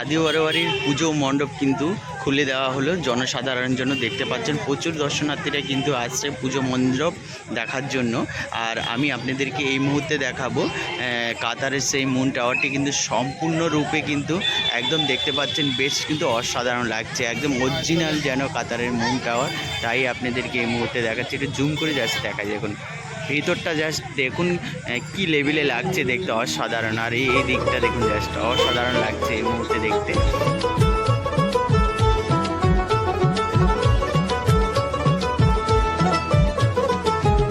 আদি বারোয়ারির পুজো মণ্ডপ কিন্তু খুলে দেওয়া হলো। জনসাধারণের জন্য দেখতে পাচ্ছেন, প্রচুর দর্শনার্থীরা কিন্তু আসছে পুজো মণ্ডপ দেখার জন্য। আর আমি আপনাদেরকে এই মুহূর্তে দেখাবো কাতারের সেই মুন টাওয়ারটি কিন্তু সম্পূর্ণরূপে কিন্তু একদম দেখতে পাচ্ছেন, বেশ কিন্তু অসাধারণ লাগছে, একদম অরিজিনাল যেন কাতারের মুন টাওয়ার তাই আপনাদেরকে এই মুহূর্তে দেখাচ্ছি, একটু জুম করে যাচ্ছে, দেখা যায় এখন। ভিতরটা জাস্ট দেখুন কি লেভেলে লাগছে দেখতে অসাধারণ। আর এই দিকটা দেখুন জাস্ট অসাধারণ লাগছে এই মুহূর্তে দেখতে।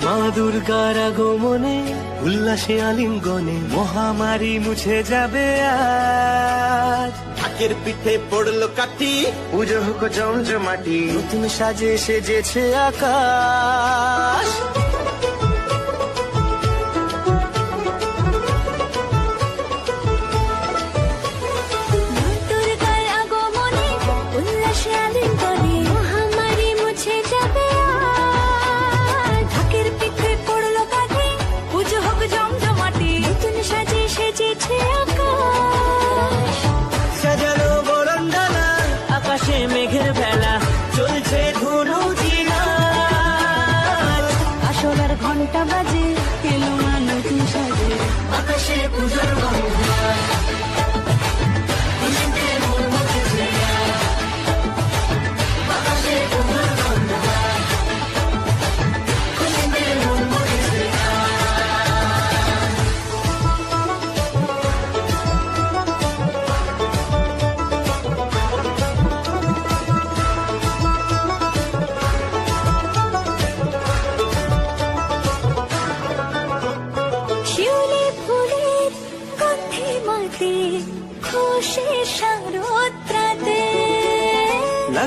মা দুর্গার আগমনে উল্লাসে আলিঙ্গনে মহামারী মুছে যাবে আজ। ঢাকের পিঠে পড়ল কাঠি। পুজো হোক জমজমাটি নতুন সাজে সেজেছে আকাশ। 还是不知。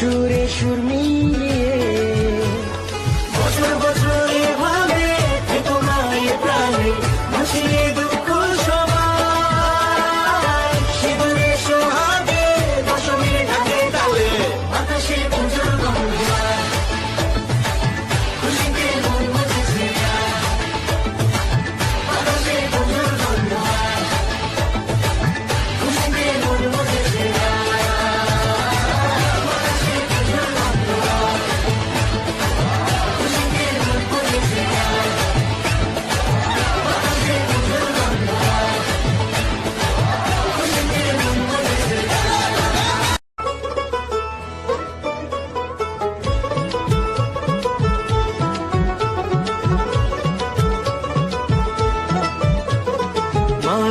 সুরে সুর মিলিয়ে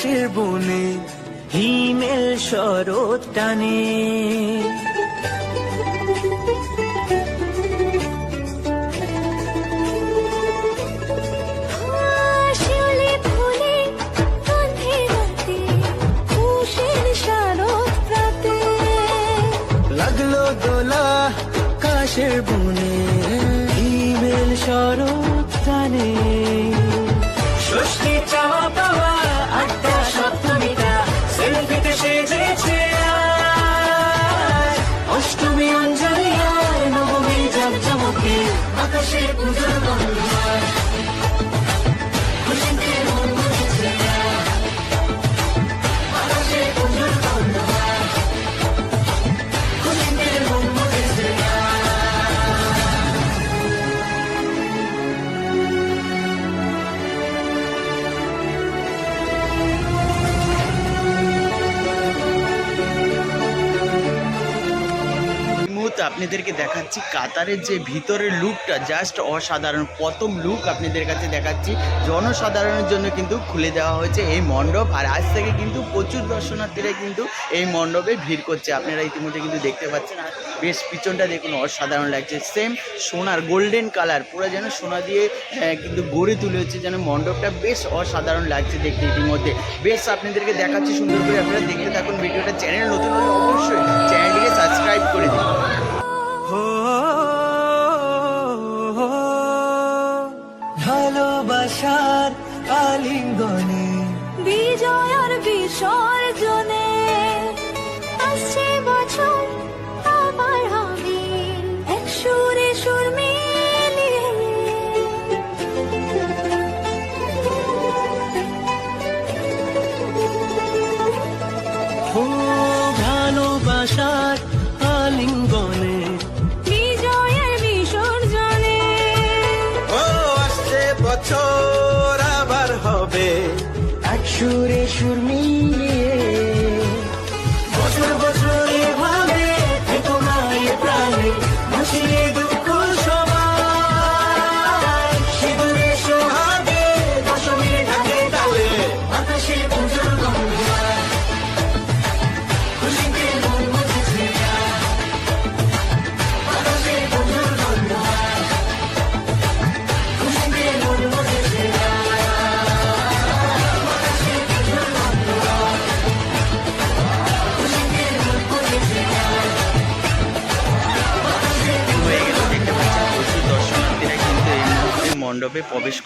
কাশের বনে হিমেল শরৎ টানে। আপনাদেরকে দেখাচ্ছি কাতারের যে ভিতরের লুকটা জাস্ট অসাধারণ। প্রথম লুক আপনাদের কাছে দেখাচ্ছি। জনসাধারণের জন্য কিন্তু খুলে দেওয়া হয়েছে এই মণ্ডপ। আর আজ থেকে কিন্তু প্রচুর দর্শনার্থীরা কিন্তু এই মণ্ডপে ভিড় করছে। আপনারা ইতিমধ্যে কিন্তু দেখতে পাচ্ছেন। আর বেশ পিছনটা দেখুন, অসাধারণ লাগছে। সেম সোনার গোল্ডেন কালার পুরো যেন সোনা দিয়ে কিন্তু গড়ে তুলে হচ্ছে যেন মণ্ডপটা। বেশ অসাধারণ লাগছে দেখতে ইতিমধ্যে। বেশ আপনাদেরকে দেখাচ্ছি সুন্দর করে আপনারা দেখতে থাকুন। ভিডিওটা চ্যানেল নতুন অবশ্যই চ্যানেলটিকে সাবস্ক্রাইব করে দিন। ভালোবাসার আলিঙ্গনে বিজয় আর বিসর্জনে।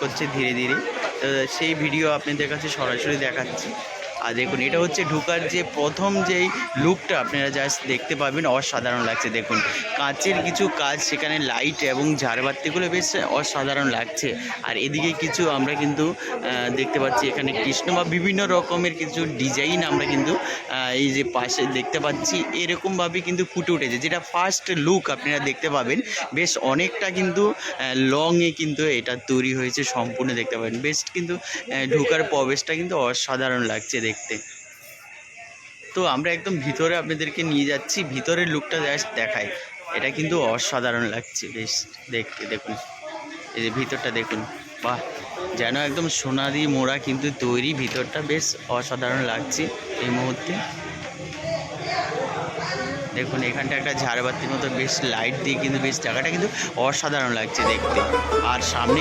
করছে ধীরে ধীরে। তো সেই ভিডিও আপনাদের কাছে সরাসরি দেখাচ্ছি। আর দেখুন, এটা হচ্ছে ঢুকার যে প্রথম যেই লুকটা আপনারা জাস্ট দেখতে পাবেন, অসাধারণ লাগছে দেখুন। কাঁচের কিছু কাজ সেখানে লাইট এবং ঝাড়বাতিগুলো বেশ অসাধারণ লাগছে। আর এদিকে কিছু আমরা কিন্তু দেখতে পাচ্ছি এখানে কৃষ্ণ বা বিভিন্ন রকমের কিছু ডিজাইন আমরা কিন্তু এই যে পাশে দেখতে পাচ্ছি। এরকমভাবে কিন্তু ফুটে উঠেছে, যেটা ফার্স্ট লুক আপনারা দেখতে পাবেন। বেশ অনেকটা কিন্তু লংয়ে কিন্তু এটা তৈরি হয়েছে, সম্পূর্ণ দেখতে পাবেন। বেশ কিন্তু ঢোকার প্রবেশটা কিন্তু অসাধারণ লাগছে দেখতে। তো আমরা একদম ভিতরে আপনাদেরকে নিয়ে যাচ্ছি, ভিতরের লুকটা জাস্ট দেখাই। এটা কিন্তু অসাধারণ লাগছে, বেশ দেখতে দেখুন। এই যে ভিতরটা দেখুন, বাহ! যেন একদম সোনা দিয়ে মোড়া কিন্তু তৈরি, ভিতরটা বেশ অসাধারণ লাগছে এই মুহূর্তে। দেখুন, এখানটা একটা ঝাড়বাতির মতো বেশ লাইট দিয়ে কিন্তু বেশ জায়গাটা কিন্তু অসাধারণ লাগছে দেখতে। আর সামনে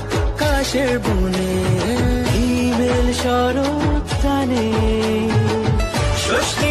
কাশের বনে হিমেল শরৎ টানে। ষষ্ঠী